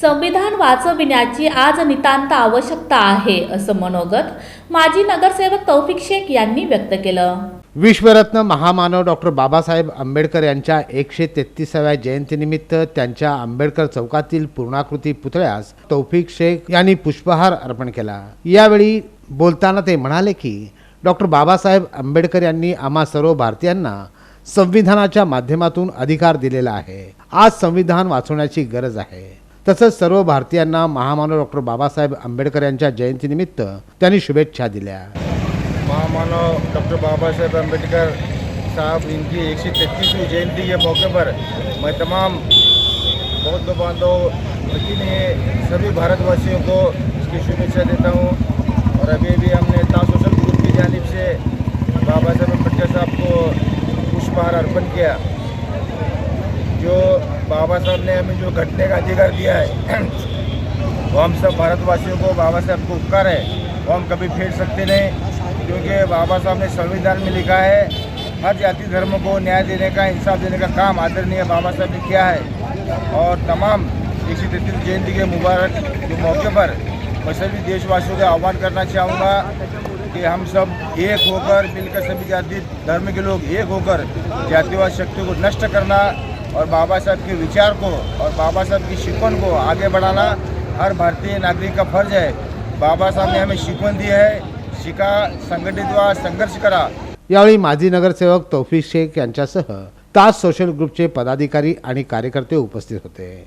संविधान वाचविण्याची आज नितांत आवश्यकता आहे असं मनोगत माजी नगरसेवक तौफिक शेख यांनी व्यक्त केलं. विश्वरत्न महामानव डॉक्टर बाबासाहेब आंबेडकर यांच्या एकशे तेहतीसाव्या जयंतीनिमित्त त्यांच्या आंबेडकर चौकातील पूर्णाकृती पुतळ्यास तौफिक शेख यांनी पुष्पहार अर्पण केला. यावेळी बोलताना ते म्हणाले की डॉक्टर बाबासाहेब आंबेडकर यांनी आम्हा सर्व भारतीयांना संविधानाच्या माध्यमातून अधिकार दिलेला आहे. आज संविधान वाचवण्याची गरज आहे. तसंच सर्व भारतीयांना महामानव डॉक्टर बाबासाहेब आंबेडकर यांच्या जयंतीनिमित्त त्यांनी शुभेच्छा दिल्या. महामानव डॉक्टर बाबासाहेब आंबेडकर साहब इनकी एक सौ जयंती के मौके पर मैं तमाम बौद्ध बांधव ने सभी भारतवासियों को इसकी शुभेच्छा देता हूँ। और अभी भी हमने ता सोशल ग्रुप की जानब से बाबा साहेब अम्बेडकर साहब को पुष्पहार अर्पण किया। बाबा साहब ने हमें जो घटने का अधिकार दिया है, वो हम सब भारतवासियों को बाबा साहब को उपकार है, वो हम कभी फेर सकते नहीं, क्योंकि बाबा साहब ने संविधान में लिखा है, हर जाति धर्म को न्याय देने का, इंसाफ देने का काम आदरणीय बाबा साहब ने किया है। और तमाम एक सौ जयंती के मुबारक के मौके पर मैं सभी देशवासियों का आह्वान करना चाहूँगा कि हम सब एक होकर, मिलकर सभी जाति, धर्म के लोग एक होकर जातिवाद शक्ति को नष्ट करना और बाबा साहब के विचार को और बाबा साहब की शिकवन को आगे बढ़ाना हर भारतीय नागरिक का फर्ज है। बाबा साहब ने हमें शिकवन दी है। शिका संघटित व्हा संघर्ष करा। यावेळी माजी नगरसेवक तौफिक शेख यांच्यासह तास सोशल ग्रुपचे पदाधिकारी आणि कार्यकर्ते उपस्थित होते.